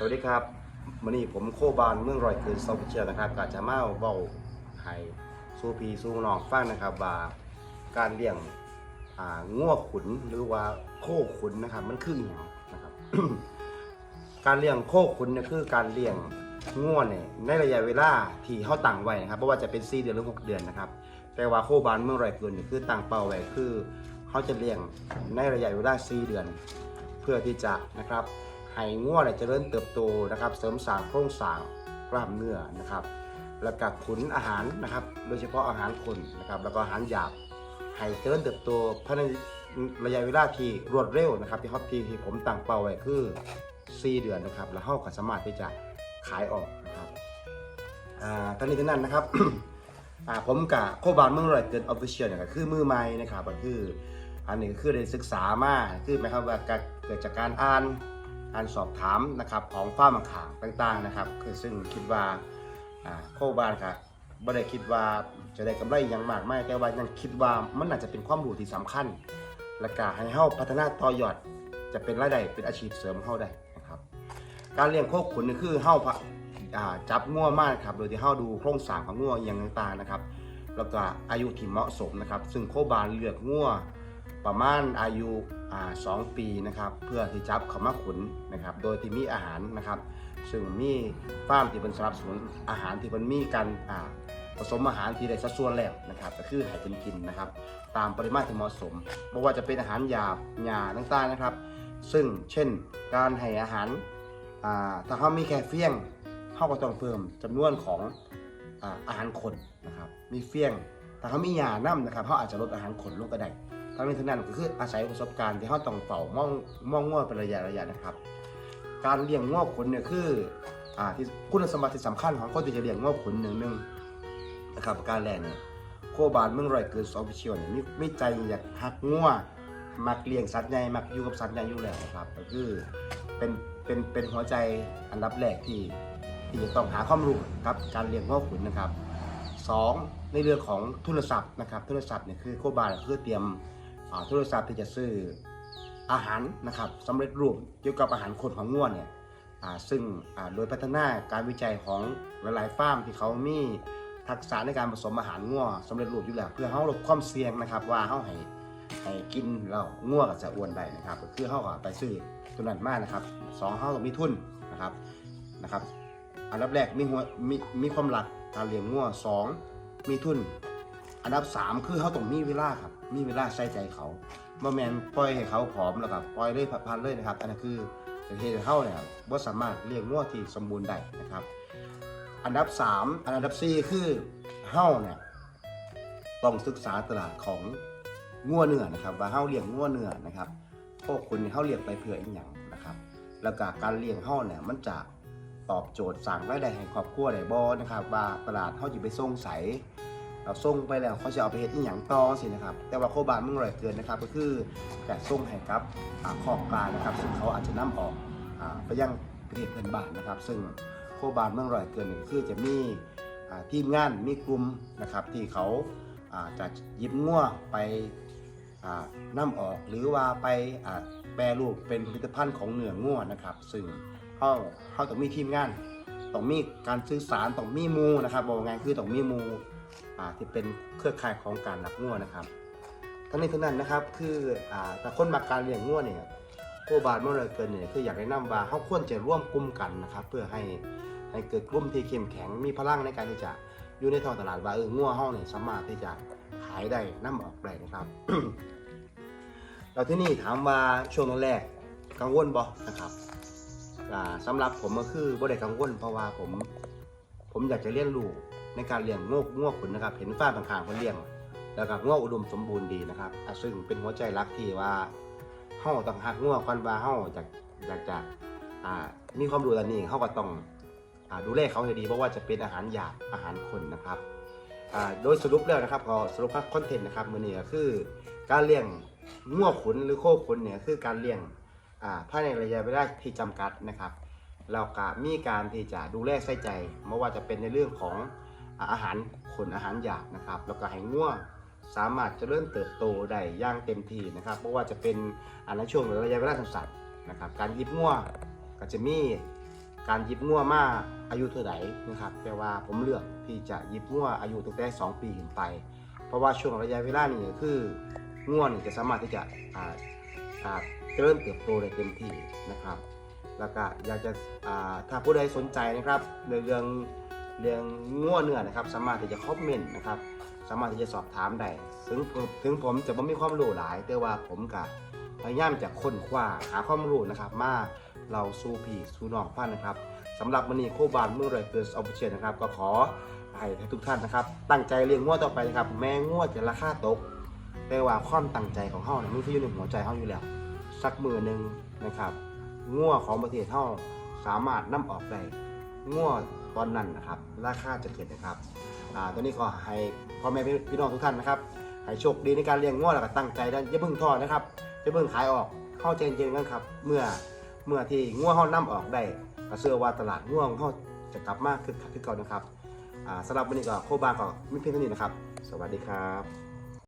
สวัสดีครับวันนี้ผมโคบานเมืองรอยเกินซอฟเชียนะครับก็จะมาเว้าให้สู้พีสู้น้องฟังนะครับว่าการเลี้ยงอ่างัวขุนหรือว่าโคขุนนะครับ มันคืออย่างนะครับ การเลี้ยงโคขุนเนี่ยคือการเลี้ยงงัวเนี่ยในระยะเวลาที่เขาตั้งไว้นะครับไม่ว่าจะเป็น4เดือนหรือ6เดือนนะครับ แต่ว่าโคบานเมืองรอยเกินเนี่ยคือตั้งเป้าไว้คือเขาจะเลี้ยงในระยะเวลา4เดือน เพื่อที่จะนะครับ ให้งัวเนี่ยเจริญเติบโตนะครับ เสริมสร้างโครงสร้างกล้ามเนื้อนะครับ แล้วก็ขุนอาหารนะครับ โดยเฉพาะอาหารคนนะครับ แล้วก็อาหารหยาบให้เจริญเติบโตภายในระยะเวลาที่รวดเร็วนะครับที่ฮอปที่ที่ผมตั้งเป้าไว้คือ 4 เดือนนะครับ แล้วเฮาก็สามารถที่จะขายออกนะครับอ่าทั้งนี้ทั้งนั้นนะครับอ่าผมกับโคบานเมืองรอยเกิดออฟฟิเชียลเนี่ยก็คือมือใหม่นะครับก็คืออันนี้ก็คือได้ศึกษามาคือหมายความว่าเกิดจากการอ่าน อ่านสอบถามนะครับของฝ้ามังขางต่างๆนะครับคือซึ่งคิดว่าโคบานครับบ่ได้คิดว่าจะได้กำไรอย่างมากไม่แต่ว่ายังคิดว่ามันน่าจะเป็นความรู้ที่สำคัญ และก็ให้เฮาพัฒนาต่อยอดจะเป็นรายได้เป็นอาชีพเสริมเฮาได้นะครับการเลี้ยงโคขุนนี่คือเฮาพะอ่าจับงัวมากครับโดยที่เฮาดูโครงสร้างของงัวอย่างต่างๆนะครับ แล้วก็อายุที่เหมาะสมนะครับ ซึ่งโคบานเลือกงัว ประมาณอายุสองปีนะครับเพื่อที่จับเขามาขุนนะครับโดยที่มีอาหารนะครับซึ่งมีฟาร์มที่เป็นสนับสนุนอาหารที่มันมีการผสมอาหารที่ได้สัดส่วนแล้วนะครับก็คือให้กินกินนะครับ ตามปริมาตรที่เหมาะสมไม่ว่าจะเป็นอาหารหยาบหญ้าต่างๆนะครับ ซึ่งเช่นการให้อาหาราถ้าเขามีแค่เฟี้ยงเขาก็ต้องเพิ่มจำนวนของอาอาหารคนนะครับมีเฟี้ยงถ้าเขามีหญ้านํนะครับเขาอาจจะลดอาหารขนลงก็ได้ ทั้งนี้ทั้งนั้นก็คืออาศัยประสบการณ์ที่เขาต้องเฝ้ามองมองง่วเป็นระยะระยะนะครับ การเลี้ยงง่วขนเนี่ยคืออ่าที่คุณสมบัติที่สำคัญของคนที่จะเลี้ยงง่วขนหนึ่งหนึ่งนะครับการแรกเนี่ยโคบานเมืองรอยเกินสองพิเชียวเนี่ยมีมใจอยากหักง่วมักเลี้ยงสัตว์ใหญ่มักอยู่กับสัตว์ใหญ่อยู่แล้วนะครับ ก็คือเป็นเป็นเป็นหัวใจอันดับแรกที่ที่จะต้องหาความรู้กับการเลี้ยงง่วขนนะครับสองในเรื่องของโทรัพท์นะครับโทรัพท์เนี่ยคือโคบาลคือเตรียม โทรศัพท์ที่จะซื้ออาหารนะครับสำเร็จรูปเกี่ยวกับอาหารคนของง่วนเนี่ยซึ่งโดยพัฒนาการวิจัยของหลายๆฟาร์มที่เขามีทักษะในการผสมอาหารง่วสำเร็จรูปอยู่แล้วเพื่อเขาลดความเสี่ยงนะครับ ว่าเขาให้ให้กินแล้วง่วก็จะอ้วนได้นะครับก็คือเขาก็ไปซื้อตัวนั้นมากนะครับสองเขาต้องมีทุนนะครับนะครับ อันดับแรกมีหัวมีมีความหลักการเลี้ยงงัวสองมีทุน อันดับสามคือเขาต้องมีเวลาครับ มีเวลาใส่ใจเขาบ่แมนปล่อยให้เขาผอมแล้วก็ปล่อยเลยพันเลยนะครับ อันนั้นคือเหตุให้เขาเนี่ยว่าสามารถเลี้ยงงัวที่สมบูรณ์ได้นะครับ อันดับสามอันดับสี่คือเฮาเนี่ยต้องศึกษาตลาดของงัวเนื้อนะครับ ว่าเฮาเลี้ยงงัวเนื้อนะครับพวกคุณเนี่ยเฮาเลี้ยงไปเพื่ออีหยังนะครับ แล้วก็การเลี้ยงเฮาเนี่ยมันจะตอบโจทย์สั่งรายได้ให้ครอบครัวได้บ่นะครับ ว่าตลาดเขาจะไปส่งใส เราส่งไปแล้วเขาจะเอาไปเฮ็ดอีหยังต่อสินะครับ แต่ว่าโคบานเมื่อไรเกินนะครับ ก็คือแต่ส่งให้กับขอบกลารนะครับ ซึ่งเขาอาจจะนํออกไปยังประเทศเพื่อนบ้านนะครับ ซึ่งโคบานเมื่อไรเกินนี่คือจะมีทีมงานมีกลุ่มนะครับที่เขาจะยิบงัวไปอ่าออกหรือว่าไปแปรรูปเป็นผลิตภัณฑ์ของเนื้องัวนะครับ ซึ่งเขาเขาต้องมีทีมงาน ต้องมีการสื่อสารต้องมีมูนะครับบอกง่ายคือต้องมีมูอ่าที่เป็นเครือข่ายของการนักง่วนะครับ ทั้งนี้ทั้งนั้นนะครับคืออ่าแต่คนมาการเลี้ยงง่วเนี่ยโคบาลเมื่อไรเกินเนี่ยคืออยากแนะนำว่าเขาควรจะร่วมกลุ่มกันนะครับ เพื่อให้ให้เกิดกลุ่มที่เข้มแข็งมีพลังในการที่จะอยู่ในท้องตลาดว่าเออง่วเฮาเนี่ยสามารถที่จะขายได้นํออกได้นะครับเราที่นี่ถามว่าช่วงแรกกังวลบ่นะครับ สำหรับผมก็คือบ่ได้กังวลเพราะว่าผม ผมอยากจะเลี้ยงลูกในการเลี้ยงงวกงวกขุนนะครับ เห็นฟ้าร์มข้างๆเขาเลี้ยง แล้วก็งวกอุดมสมบูรณ์ดีนะครับอะซึ่งเป็นหัวใจรักที่ว่าเฮาต้องหักงวกก่อนว่าเฮาอยากอยากจะอ่ามีความรู้ด้านนี้เฮาก็ต้องอดูแลเขาให้ดีเพราะว่าจะเป็นอาหารหยาบอาหารคนนะครับโดยสรุปแล้วนะครับก็สรุปคอนเทนต์นะครับมือนี้ก็คือ การเลี้ยงงวกขุนหรือโคขุนเนี่ยคือการเลี้ยง ภายในระยะเวลาที่จำกัดนะครับ เราก็มีการที่จะดูแลใส่ใจไม่ว่าจะเป็นในเรื่องของอาหารขนอาหารหยาบนะครับ แล้วก็ให้ง่วสามารถจะเริ่มเติบโตได้ย่างเต็มที่นะครับเพราะว่าจะเป็นอันในช่วงระยะเวลาสั้นๆนะครับ การยิบง่วก็จะมีการยิบงัวมาอายุเท่าไหร่นะครับ แต่ว่าผมเลือกที่จะยิบงัวอายุตั้งแต่ 2 ปีขึ้นไป เพราะว่าช่วงระยะเวลานี้คืองัวนี่จะสามารถที่จะาอ่าเริญเติบโตได้เต็มที่นะครับ แล้วก็อยากจะถ้าผู้ใดสนใจนะครับในเรื่องเรื่องงัวเนื้อนะครับ สามารถที่จะคอมเมนต์นะครับ สามารถที่จะสอบถามได้ถึงผมถึงผมจะไม่มีความรู้หลาย แต่ว่าผมกับพยายามจะค้นคว้าหาความรู้นะครับ มาเราสู้พี่สู้นองฟันนะครับสำหรับวันนี้โคบานเมื่อไรเกิดออฟฟิเชียลนะครับ ก็ขอให้ทุกท่านนะครับ ตั้งใจเลี้ยงงัวต่อไปนะครับ แม้งัวจะราคาตก แต่ว่าความตั้งใจของเฮาเนี่ยมันคืออยู่ในหัวใจเฮาอยู่แล้ว สักมือหนึ่งนะครับงัวของประเทศเฮาสามารถนำออกได้งัวตอนนั้นนะครับ ราคาจะเกิดนะครับอ่าตอนนี้ก็ให้พ่อแม่พี่น้องทุกท่านนะครับให้โชคดีในการเลี้ยงงัวแล้วก็ตั้งใจนะอย่าเพิ่งท้อนะครับอย่าเพิ่งขายออกเข้าใจเย็นๆกันครับ เมื่อเมื่อที่งัวเฮานำออกได้ก็เชื่อว่าตลาดงัวงเฮาจะกลับมาคึกคักขึ้นก่อนนะครับอ่าสำหรับวันนี้ก็โคบานก็ไมีเพียงเท่านี้นะครับ สวัสดีครับ